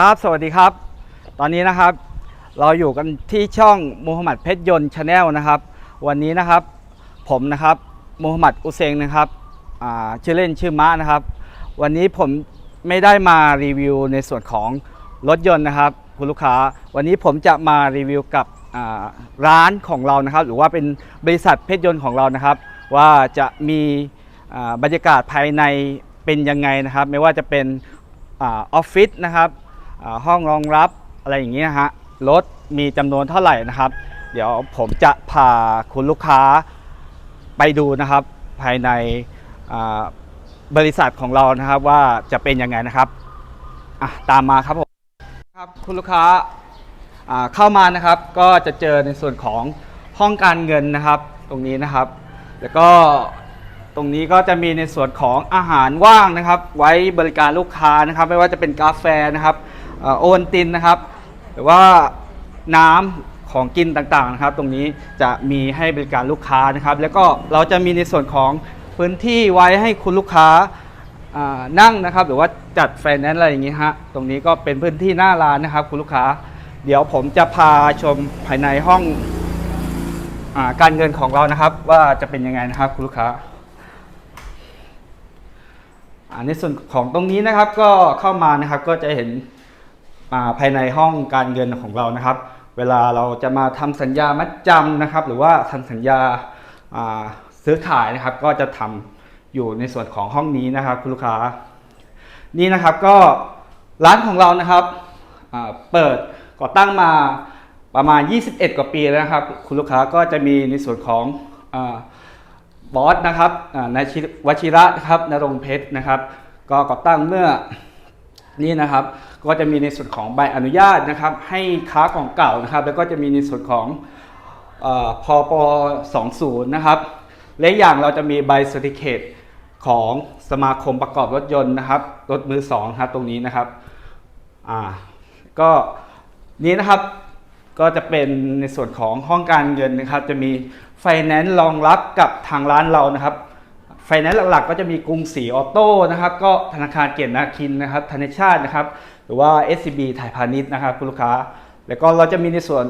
ครับ สวัสดีครับ ตอนนี้นะครับ เราอยู่กันที่ช่องมูฮัมหมัดเพชรยนต์ชาแนลนะครับ วันนี้นะครับ ผมนะครับมูฮัมหมัดอุเซงนะครับชื่อเล่นชื่อมะนะครับ วันนี้ผมไม่ได้มารีวิวในส่วนของรถยนต์นะครับ คุณลูกค้า วันนี้ผมจะมารีวิวกับร้านของเรานะครับ หรือว่าเป็นบริษัทเพชรยนต์ของเรานะครับ ว่าจะมีบรรยากาศภายในเป็นยังไงนะครับ ไม่ว่าจะเป็นออฟฟิศนะครับ ห้องรองรับอะไรอย่างนี้นะฮะรถมีจำนวนเท่าไหร่นะครับ เดี๋ยวผมจะพาคุณลูกค้าไปดูนะครับ ภายในบริษัทของเรานะครับว่าจะเป็นยังไงนะครับตามมาครับผมครับคุณลูกค้าเข้ามานะครับ ก็จะเจอในส่วนของห้องการเงินนะครับ ตรงนี้นะครับ แล้วก็ตรงนี้ก็จะมีในส่วนของอาหารว่างนะครับ ไว้บริการลูกค้านะครับ ไม่ว่าจะเป็นกาแฟนะครับ โอวัลตินนะครับ หรือว่าน้ำของกินต่างๆนะครับ ตรงนี้จะมีให้บริการลูกค้านะครับ แล้วก็เราจะมีในส่วนของพื้นที่ไว้ให้คุณลูกค้านั่งนะครับ หรือว่าจัดไฟแนนซ์อะไรอย่างนี้ฮะตรงนี้ก็เป็นพื้นที่หน้าร้านนะครับ คุณลูกค้า เดี๋ยวผมจะพาชมภายในห้องอการเงินของเรานะครับ ว่าจะเป็นยังไงนะครับคุณลูกค้าในส่วนของตรงนี้นะครับก็เข้ามานะครับก็จะเห็น ภายในห้องการเงินของเรานะครับ เวลาเราจะมาทำสัญญามัดจำนะครับ หรือว่าทำสัญญาาซื้อขายนะครับ ก็จะทำอยู่ในส่วนของห้องนี้นะครับคุณลูกค้า นี่นะครับก็ร้านของเรานะครับเปิดก่อตั้งมาประมาณ 21 กว่าปีแล้วนะครับ คุณลูกค้าก็จะมีในส่วนของอบอสนะครับนายชิวชิระนะครับนรงเพชรนะครับ ก็ก่อตั้งเมื่อ นี่นะครับก็จะมีในส่วนของใบอนุญาตนะครับ ให้ค้าของเก่านะครับ แล้วก็จะมีในส่วนของเออพป20นะครับและอีกอย่างเราจะมีใบสติเคตของสมาคมประกอบรถยนต์นะครับรถมือสองครับตรงนี้นะครับอ่าก็นี้นะครับก็จะเป็นในส่วนของห้องการเงินนะครับ จะมีไฟแนนซ์รองรับกับทางร้านเรานะครับ ไฟแนนซ์หลักๆ ก็จะมีกรุงศรีออโต้นะครับ ก็ธนาคารเกียรตินาคินนะครับธนชาตินะครับ หรือว่า SCB ไทยพาณิชย์นะครับคุณลูกค้า แล้วก็เราจะมีในส่วน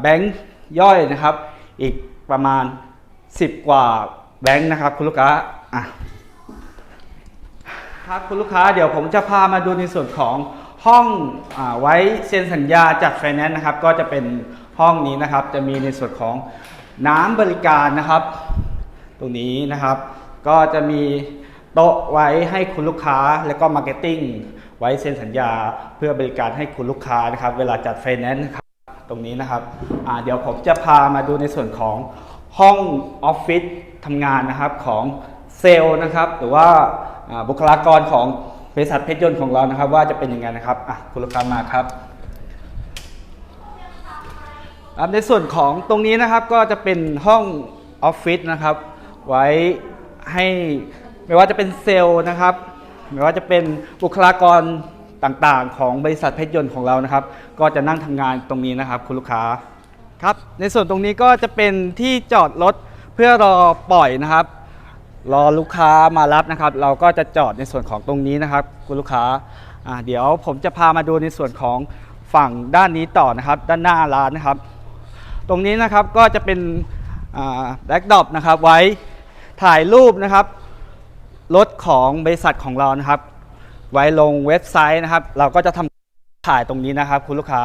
แบงค์ย่อยนะครับ อีกประมาณ 10 กว่าแบงค์นะครับคุณลูกค้าอะครับคุณลูกค้าเดี๋ยวผมจะพามาดูในส่วนของห้องอไว้เซ็นสัญญาจัดไฟแนนซ์นะครับ ก็จะเป็นห้องนี้นะครับ จะมีในส่วนของน้ำบริการนะครับ ตรงนี้นะครับ ก็จะมีโต๊ะไว้ให้คุณลูกค้าแล้วก็มาร์เก็ตติ้งไว้เซ็นสัญญาเพื่อบริการให้คุณลูกค้านะครับ เวลาจัดไฟแนนซ์นะครับตรงนี้นะครับเดี๋ยวผมจะพามาดูในส่วนของห้องออฟฟิศทำงานนะครับของเซลล์นะครับ หรือว่าบุคลากรของบริษัทเพชรยนต์ของเรานะครับ ว่าจะเป็นยังไงนะครับอะคุณลูกค้ามาครับในส่วนของตรงนี้นะครับก็จะเป็นห้องออฟฟิศนะครับ ไว้ ให้ไม่ว่าจะเป็นเซลล์นะครับ ไม่ว่าจะเป็นบุคลากรต่างๆ ของบริษัทเพชรยนต์ของเรานะครับ ก็จะนั่งทำงานตรงนี้นะครับ คุณลูกค้าครับ ในส่วนตรงนี้ก็จะเป็นที่จอดรถเพื่อรอปล่อยนะครับ รอลูกค้ามารับนะครับ เราก็จะจอดในส่วนของตรงนี้นะครับ คุณลูกค้าเดี๋ยวผมจะพามาดูในส่วนของฝั่งด้านนี้ต่อนะครับ ด้านหน้าร้านนะครับ ตรงนี้นะครับก็จะเป็นแบ็กดอปนะครับไว้ ถ่ายรูปนะครับรถของบริษัทของเรานะครับ ไว้ลงเว็บไซต์นะครับ เราก็จะทำถ่ายตรงนี้นะครับ คุณลูกค้า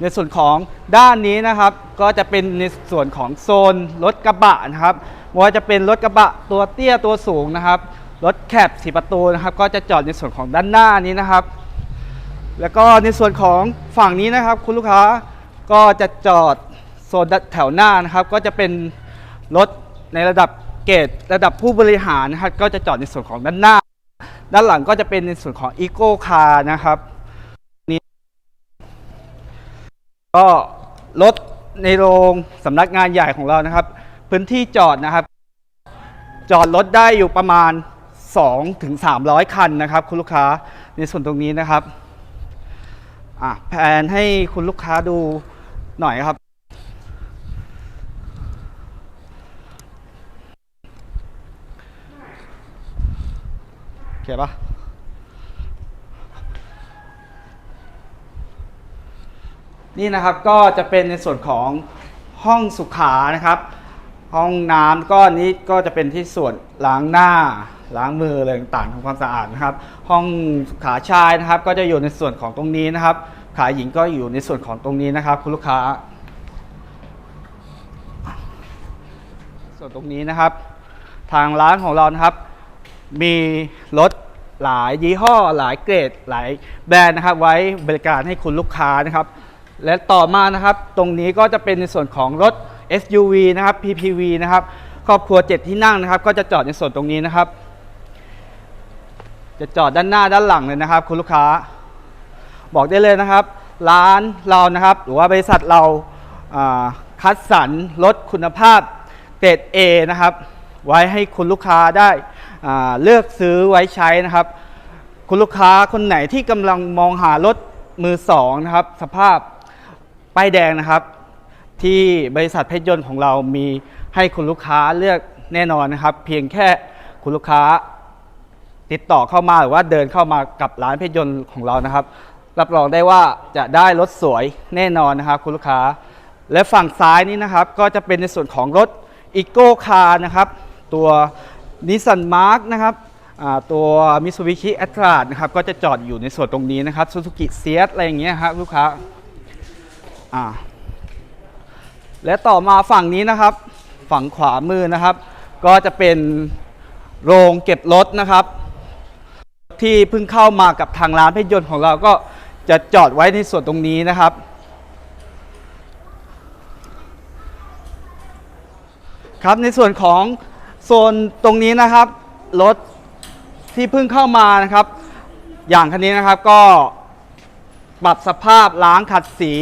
ในส่วนของด้านนี้นะครับ ก็จะเป็นในส่วนของโซนรถกระบะนะครับว่าจะเป็นรถกระบะตัวเตี้ยตัวสูงนะครับรถแคบสีประตูนะครับ ก็จะจอดในส่วนของด้านหน้านี้นะครับ แล้วก็ในส่วนของฝั่งนี้นะครับ คุณลูกค้าก็จะจอดโซนแถวหน้านะครับ ก็จะเป็นรถในระดับ เกรดระดับผู้บริหารนะครับก็จะจอดในส่วนของด้านหน้า ด้านหลังก็จะเป็นในส่วนของอีโก้คาร์นะครับนี่ก็รถในโรงสำนักงานใหญ่ของเรานะครับ พื้นที่จอดนะครับ จอดรถได้อยู่ประมาณ 2 ถึง 300 คันนะครับ คุณลูกค้าในส่วนตรงนี้นะครับอะแผนให้คุณลูกค้าดูหน่อยครับ โอเคปะนี่นะครับก็จะเป็นในส่วนของห้องสุขานะครับ ห้องน้ำก็นี้ก็จะเป็นที่ส่วนล้างหน้าล้างมืออะไรต่างๆทำความสะอาดนะครับ ห้องสุขาชายนะครับ ก็จะอยู่ในส่วนของตรงนี้นะครับ ขาหญิงก็อยู่ในส่วนของตรงนี้นะครับ คุณลูกค้า ส่วนตรงนี้นะครับ ทางร้านของเรานะครับ มีรถหลายยี่ห้อหลายเกรดหลายแบรนด์นะครับ ไว้บริการให้คุณลูกค้านะครับ และต่อมานะครับ ตรงนี้ก็จะเป็นในส่วนของรถ SUV นะครับ PPV นะครับครอบครัว 7 ที่นั่งนะครับ ก็จะจอดในส่วนตรงนี้นะครับ จะจอดด้านหน้าด้านหลังเลยนะครับ คุณลูกค้า บอกได้เลยนะครับ ร้านเรานะครับ หรือว่าบริษัทเราาคัดสรรรถคุณภาพเกรด A นะครับ ไว้ให้คุณลูกค้าได้ เลือกซื้อไว้ใช้นะครับ คุณลูกค้าคนไหนที่กำลังมองหารถมือสองนะครับ สภาพป้ายแดงนะครับ ที่บริษัทเพชรยนต์ของเรามีให้คุณลูกค้าเลือกแน่นอนนะครับ เพียงแค่คุณลูกค้าติดต่อเข้ามาหรือว่าเดินเข้ามากับร้านเพชรยนต์ของเรานะครับ รับรองได้ว่าจะได้รถสวยแน่นอนนะครับ คุณลูกค้า และฝั่งซ้ายนี้นะครับ ก็จะเป็นในส่วนของรถอีโก้คาร์นะครับ ตัว นิสสันมาร์กนะครับตัวมิ t ซูบิชิแอตรานะครับก็จะจอดอยู่ในส่วนตรงนี้นะครับซูซูกิเซียสอะไรอย่างเงี้ยครับลูกค้าและต่อมาฝั่งนี้นะครับ ฝั่งขวามือนะครับ ก็จะเป็นโรงเก็บรถนะครับ ที่เพิ่งเข้ามากับทางร้านเพชยนต์ของเราก็จะจอดไว้ในส่วนตรงนี้นะครับ ครับในส่วนของ โซนตรงนี้นะครับรถที่เพิ่งเข้ามานะครับ อย่างคันนี้นะครับก็ปรับสภาพล้างขัดสี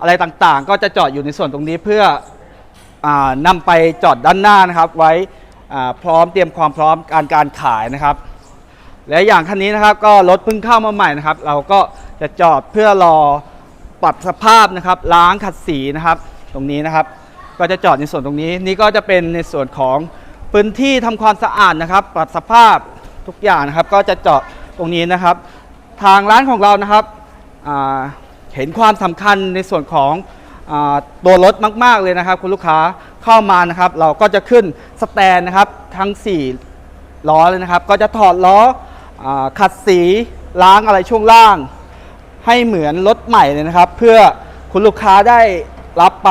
อะไรต่างๆ ก็จะจอดอยู่ในส่วนตรงนี้เพื่ออนำไปจอดด้านหน้านะครับ ไว้พร้อมเตรียมความพร้อมการการขายนะครับ และอย่างคันนี้นะครับก็รถเพิ่งเข้ามาใหม่นะครับ เราก็จะจอดเพื่อรอปรับสภาพนะครับ ล้างขัดสีนะครับ ตรงนี้นะครับ ก็จะจอดในส่วนตรงนี้ นี่ก็จะเป็นในส่วนของ พื้นที่ทำความสะอาดนะครับปรับสภาพทุกอย่างนะครับ ก็จะเจอดตรงนี้นะครับ ทางร้านของเรานะครับเห็นความสำคัญในส่วนของอตัวรถมาก ๆ เลยนะครับ คุณลูกค้าเข้ามานะครับ เราก็จะขึ้นสแตนนะครับทั้ง 4 ล้อเลยนะครับ ก็จะถอดล้ออขัดสีล้างอะไรช่วงล่าง ให้เหมือนรถใหม่เลยนะครับ เพื่อคุณลูกค้าได้รับไป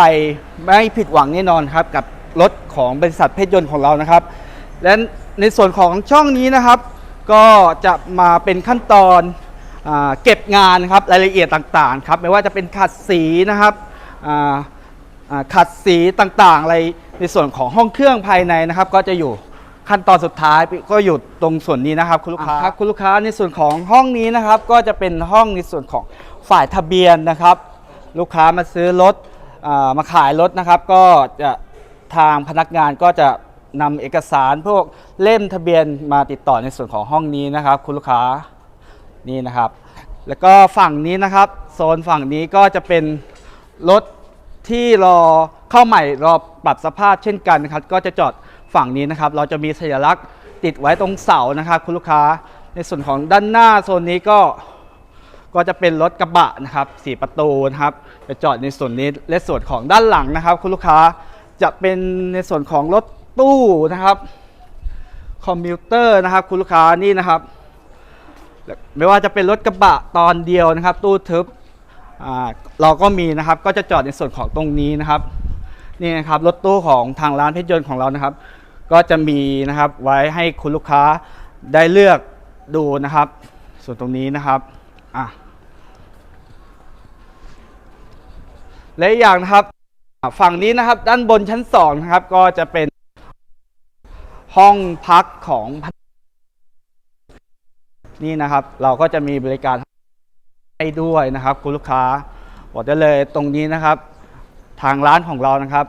ไม่ผิดหวังแน่นอนครับกับรถ ของบริษัทเพชรยนต์ของเรานะครับ และในส่วนของช่องนี้นะครับ ก็จะมาเป็นขั้นตอนอาเก็บงานครับรายละเอียดต่างๆครับไม่ว่าจะเป็นขัดสีนะครับอ่าอ่าขัดสีต่างๆอะไรในส่วนของห้องเครื่องภายในนะครับ ก็จะอยู่ขั้นตอนสุดท้ายก็อยู่ตรงส่วนนี้นะครับคุณลูกค้าครับคุณลูกค้าในส่วนของห้องนี้นะครับ ก็จะเป็นห้องในส่วนของฝ่ายทะเบียนนะครับ ลูกค้ามาซื้อรถอ่ามาขายรถนะครับ ก็จะ ทางพนักงานก็จะนำเอกสารพวกเล่มทะเบียนมาติดต่อในส่วนของห้องนี้นะครับ คุณลูกค้านี่นะครับ แล้วก็ฝั่งนี้นะครับ โซนฝั่งนี้ก็จะเป็นรถที่รอเข้าใหม่รอปรับสภาพเช่นกันนะครับ ก็จะจอดฝั่งนี้นะครับ เราจะมีสัญลักษณ์ติดไว้ตรงเสานะครับ คุณลูกค้าในส่วนของด้านหน้าโซนนี้ก็ก็จะเป็นรถกระบะนะครับสี่ประตูนะครับจะจอดในส่วนนี้และส่วนของด้านหลังนะครับ คุณลูกค้า จะเป็นในส่วนของรถตู้นะครับคอมพิวเตอร์นะครับ คุณลูกค้านี่นะครับ ไม่ว่าจะเป็นรถกระบะตอนเดียวนะครับ ตู้ทึบเราก็มีนะครับ ก็จะจอดในส่วนของตรงนี้นะครับนี่นะครับรถตู้ของทางร้านเพชรยนต์ของเรานะครับ ก็จะมีนะครับไว้ให้คุณลูกค้าได้เลือกดูนะครับ ส่วนตรงนี้นะครับอะและอย่างนะครับ ฝั่งนี้นะครับด้านบนชั้นสองนะครับก็จะเป็นห้องพักของพนักนี่นะครับ เราก็จะมีบริการให้ด้วยนะครับคุณลูกค้าบอกได้เลยตรงนี้นะครับ ทางร้านของเรานะครับ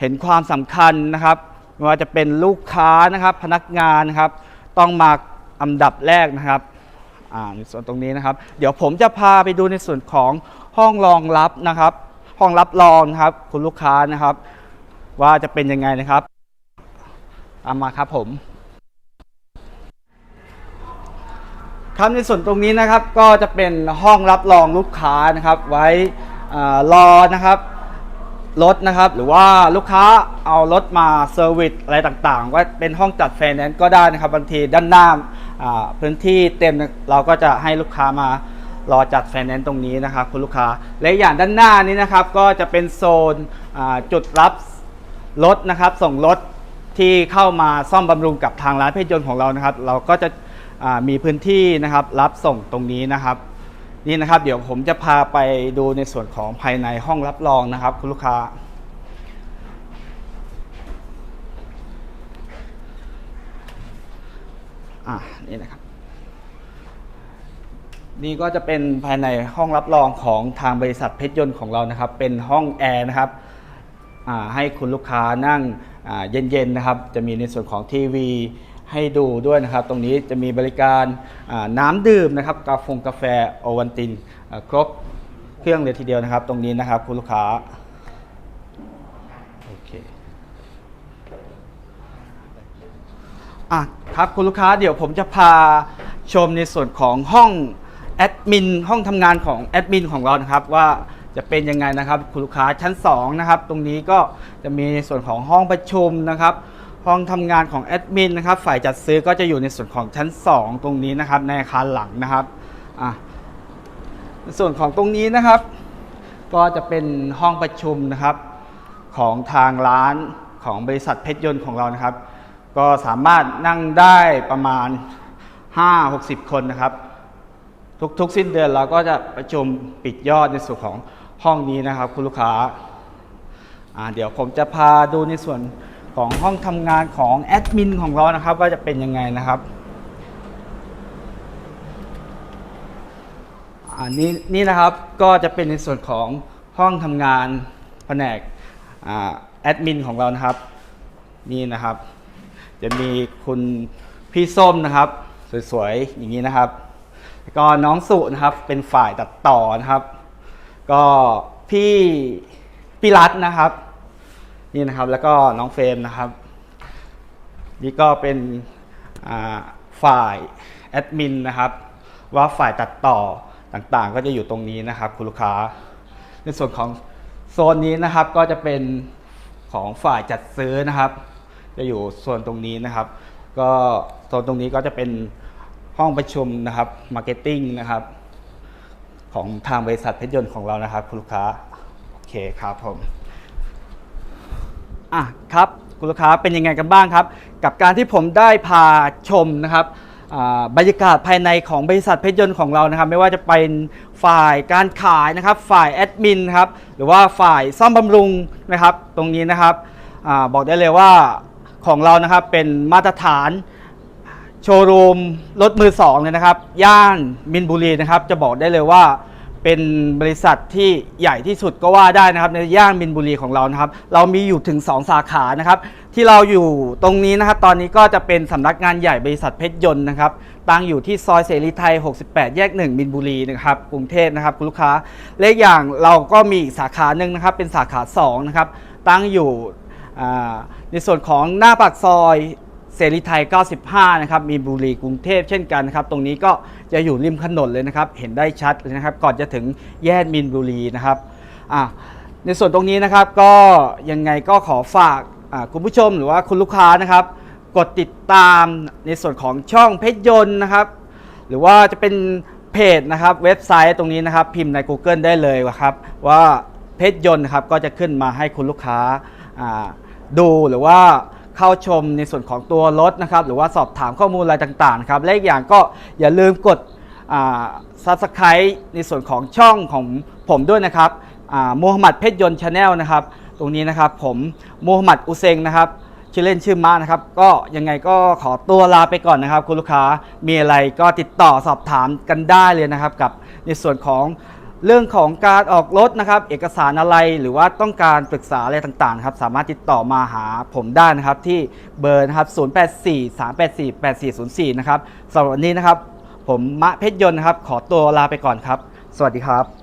เห็นความสำคัญนะครับไม่ว่าจะเป็นลูกค้านะครับ พนักงานนะครับ ต้องมาอันดับแรกนะครับในส่วนตรงนี้นะครับ เดี๋ยวผมจะพาไปดูในส่วนของห้องรองรับนะครับ ห้องรับรองนะครับ คุณลูกค้านะครับ ว่าจะเป็นยังไงนะครับตามมาครับผมครับในส่วนตรงนี้นะครับก็จะเป็นห้องรับรองลูกค้านะครับ ไว้อารอนะครับรถนะครับ หรือว่าลูกค้าเอารถมาเซอร์วิสอะไรต่างๆก็เป็นห้องจัดไฟแนนซ์ก็ได้นะครับบางทีด้านหน้าพื้นที่เต็มเราก็จะให้ลูกค้ามา รอจัดไฟแนนซ์ตรงนี้นะครับคุณลูกค้า และอย่างด้านหน้านี้นะครับก็จะเป็นโซนจุดรับรถนะครับ ส่งรถที่เข้ามาซ่อมบำรุงกับทางร้านเพชรยนต์ของเรานะครับ เราก็จะมีพื้นที่นะครับรับส่งตรงนี้นะครับ นี่นะครับ เดี๋ยวผมจะพาไปดูในส่วนของภายในห้องรับรองนะครับ คุณลูกค้า อ่านี่นะครับ นี่ก็จะเป็นภายในห้องรับรองของทางบริษัทเพชรยนต์ของเรานะครับ เป็นห้องแอร์นะครับให้คุณลูกค้านั่งเย็นๆนะครับ จะมีในส่วนของทีวีให้ดูด้วยนะครับ ตรงนี้จะมีบริการน้ำดื่มนะครับ กาแฟกาแฟโอวันตินครบเครื่องเลยทีเดียวนะครับ ตรงนี้นะครับคุณลูกค้าโอเคอะครับคุณลูกค้าเดี๋ยวผมจะพาชมในส่วนของห้อง แอดมินห้องทำงานของแอดมินของเรานะครับว่าจะเป็นยังไงนะครับคุณลูกค้าชั้น2นะครับตรงนี้ก็จะมีในส่วนของห้องประชุมนะครับ ห้องทำงานของแอดมินนะครับฝ่ายจัดซื้อก็จะอยู่ในส่วนของชั้น 2 ตรงนี้นะครับในอาคารหลังนะครับอะในส่วนของตรงนี้นะครับ ก็จะเป็นห้องประชุมนะครับของทางร้านของบริษัทเพชรยนต์ของเรานะครับ ก็สามารถนั่งได้ประมาณ 5-60 คนนะครับ ทุกๆสิ้นเดือนเราก็จะประชุมปิดยอดในส่วนของห้องนี้นะครับ คุณลูกค้าอ่าเดี๋ยวผมจะพาดูในส่วนของห้องทำงานของแอดมินของเรานะครับ ว่าจะเป็นยังไงนะครับอันนี้นี่นะครับก็จะเป็นในส่วนของห้องทำงานแผนกแอดมินของเรานะครับ นี่นะครับ จะมีคุณพี่ส้มนะครับ สวยๆอย่างนี้นะครับ ก็น้องสุนะครับเป็นฝ่ายตัดต่อนะครับ ก็พี่พี่รัตน์นะครับ นี่นะครับแล้วก็น้องเฟรมนะครับ นี่ก็เป็นฝ่ายแอดมินนะครับ ว่าฝ่ายตัดต่อต่างๆ ก็จะอยู่ตรงนี้นะครับคุณลูกค้า ในส่วนของโซนนี้นะครับก็จะเป็นของฝ่ายจัดซื้อนะครับ จะอยู่ส่วนตรงนี้นะครับ ก็โซนตรงนี้ก็จะเป็น ห้องประชุมนะครับมาร์เก็ตติ้งนะครับ ของทางบริษัทเพชรยนต์ของเรานะครับ คุณลูกค้า โอเคครับผมอะครับคุณลูกค้าเป็นยังไงกันบ้างครับ กับการที่ผมได้พาชมนะครับอ่าบรรยากาศภายในของบริษัทเพชรยนต์ของเรานะครับ ไม่ว่าจะเป็นฝ่ายการขายนะครับ ฝ่ายแอดมินครับหรือว่าฝ่ายซ่อมบำรุงนะครับ ตรงนี้นะครับอาบอกได้เลยว่าของเรานะครับเป็นมาตรฐาน โชว์รูมรถมือสองเลยนะครับ ย่านมินบุรีนะครับ จะบอกได้เลยว่าเป็นบริษัทที่ใหญ่ที่สุดก็ว่าได้นะครับ ในย่านมินบุรีของเรานะครับ เรามีอยู่ถึง 2 สาขานะครับ ที่เราอยู่ตรงนี้นะครับ ตอนนี้ก็จะเป็นสำนักงานใหญ่บริษัทเพชรยนต์นะครับตั้งอยู่ที่ซอยเสรีไทย 68 แยก 1 มินบุรีนะครับกรุงเทพนะครับคุณลูกค้าเลขอย่างเราก็มีอีกสาขาหนึ่งนะครับ เป็นสาขา2นะครับตั้งอยู่ในส่วนของหน้าปากซอย เสรีไทย 95 นะครับ มีนบุรีกรุงเทพเช่นกันนะครับ ตรงนี้ก็จะอยู่ริมถนนเลยนะครับ เห็นได้ชัดเลยนะครับ ก่อนจะถึงแยกมินบุรีนะครับอะในส่วนตรงนี้นะครับก็ยังไงก็ขอฝากคุณผู้ชมหรือว่าคุณลูกค้านะครับ กดติดตามในส่วนของช่องเพชรยนต์นะครับ หรือว่าจะเป็นเพจนะครับเว็บไซต์ตรงนี้นะครับ พิมพ์ใน Google ได้เลยครับ ว่าเพชรยนต์นะครับก็จะขึ้นมาให้คุณลูกค้าดูหรือว่า เข้าชมในส่วนของตัวรถนะครับ หรือว่าสอบถามข้อมูลอะไรต่างๆนะครับ และอีกอย่างก็อย่าลืมกดซับสไครต์ในส่วนของช่องของผมด้วยนะครับมูฮัมหมัดเพชรยนต์ชาแนลนะครับ ตรงนี้นะครับผมมูฮัมหมัดอุเซงนะครับชื่อเล่นชื่อมานะครับ ก็ยังไงก็ขอตัวลาไปก่อนนะครับ คุณลูกค้ามีอะไรก็ติดต่อสอบถามกันได้เลยนะครับ กับในส่วนของ เรื่องของการออกรถนะครับ เอกสารอะไรหรือว่าต้องการปรึกษาอะไรต่างๆครับสามารถติดต่อมาหาผมได้นะครับที่เบอร์นะครับ 0843848404 นะครับสำหรับวันนี้นะครับ ผมมะเพชรยนต์นะครับ ขอตัวลาไปก่อนครับ สวัสดีครับ